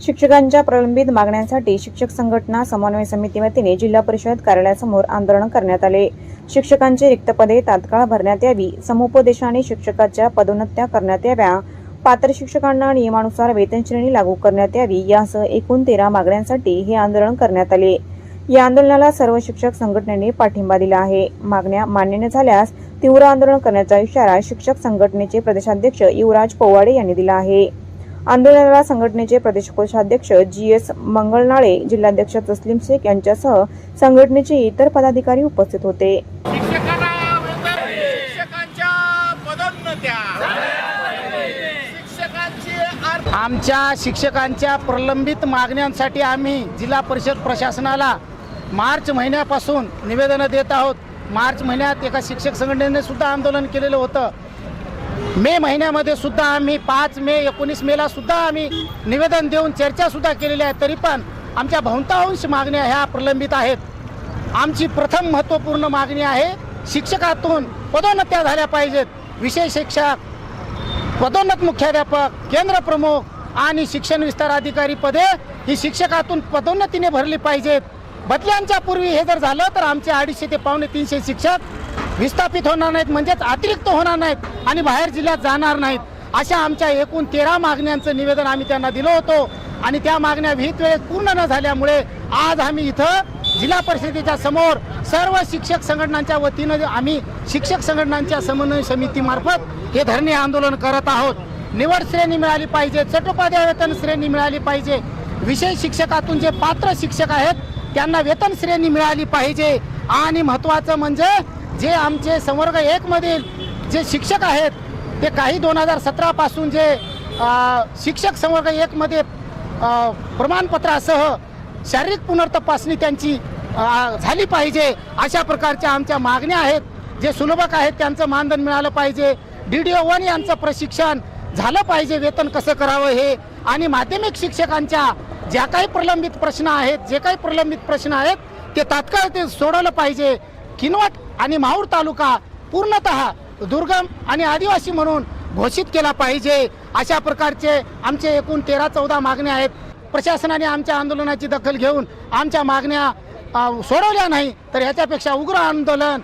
शिक्षकांच्या प्रलंबित मागण्यांसाठी शिक्षक संघटना समन्वय समिती वतीने जिल्हा परिषद कार्यालयासमोर आंदोलन करण्यात आले. शिक्षकांची रिक्त पदे तात्काळ भरण्यात यावी समुपदेशाने शिक्षकाच्या पदोन्नत्या करण्यात याव्या पात्र शिक्षकांना नियमानुसार वेतन श्रेणी लागू करण्यात यावी यासह एकूण तेरा मागण्यांसाठी हे आंदोलन करण्यात आले. या आंदोलनाला सर्व शिक्षक संघटनेने पाठिंबा दिला आहे. मागण्या मान्य न झाल्यास तीव्र आंदोलन करण्याचा इशारा शिक्षक संघटनेचे प्रदेशाध्यक्ष युवराज पोवाडे यांनी दिला आहे. आंदोलनाला संघटनेचे प्रदेश कोषाध्यक्ष जी एस मंगळनाळे जिल्हाध्यक्ष तस्लीम शेख यांच्यासह संघटनेचे इतर पदाधिकारी उपस्थित होते. आमच्या शिक्षकांच्या प्रलंबित मागण्यांसाठी आम्ही जिल्हा परिषद प्रशासनाला मार्च महिन्यापासून निवेदनं देत आहोत. मार्च महिन्यात एका शिक्षक संघटनेने सुद्धा आंदोलन केलेलं होतं. मे महिन्यामध्ये सुद्धा आम्ही पाच मे एकोणीस मेला सुद्धा आम्ही निवेदन देऊन चर्चा सुद्धा केलेली आहे. तरी पण आमच्या बहुतांश मागण्या ह्या प्रलंबित आहेत. आमची प्रथम महत्त्वपूर्ण मागणी आहे शिक्षकातून पदोन्नत्या झाल्या पाहिजेत. विषय शिक्षक पदोन्नत मुख्याध्यापक केंद्र प्रमुख आणि शिक्षण विस्तार अधिकारी पदे ही शिक्षकातून पदोन्नतीने भरली पाहिजेत. बदल्यांच्या पूर्वी हे जर झालं तर आमचे अडीचशे ते पावणे तीनशे शिक्षक विस्थापित होणार नाहीत म्हणजेच अतिरिक्त होणार नाहीत आणि बाहेर जिल्ह्यात जाणार नाहीत. अशा आमच्या एकूण तेरा मागण्यांचं निवेदन आम्ही त्यांना दिलं होतो आणि त्या मागण्या विहित वेळेत पूर्ण न झाल्यामुळे आज आम्ही इथं जिल्हा परिषदेच्या समोर सर्व शिक्षक संघटनांच्या वतीनं आम्ही शिक्षक संघटनांच्या समन्वय समितीमार्फत हे धरणे आंदोलन करत आहोत. निवड श्रेणी मिळाली पाहिजे चटोपाध्याय वेतन श्रेणी मिळाली पाहिजे. विषय शिक्षकातून जे पात्र शिक्षक आहेत त्यांना वेतन श्रेणी मिळाली पाहिजे. आणि महत्त्वाचं म्हणजे जे आमचे संवर्ग एकमधील जे शिक्षक आहेत ते काही दोन हजार सतरापासून जे शिक्षक संवर्ग एकमध्ये प्रमाणपत्रासह शारीरिक पुनर्तपासणी त्यांची झाली पाहिजे अशा प्रकारच्या आमच्या मागण्या आहेत. जे सुलभक आहेत त्यांचं मानधन मिळालं पाहिजे. डी डी ओ वन यांचं प्रशिक्षण झालं पाहिजे वेतन कसं करावं हे. आणि माध्यमिक शिक्षकांच्या ज्या काही प्रलंबित प्रश्न आहेत जे काही प्रलंबित प्रश्न आहेत ते तात्काळ ते सोडवलं पाहिजे. किनवट आणि माहूर तालुका पूर्णतः दुर्गम आणि आदिवासी म्हणून घोषित केला पाहिजे. अशा प्रकारचे आमचे एकूण तेरा चौदा मागण्या आहेत. प्रशासनाने आमच्या आंदोलनाची दखल घेऊन आमच्या मागण्या सोडवल्या नाही तर याच्यापेक्षा उग्र आंदोलन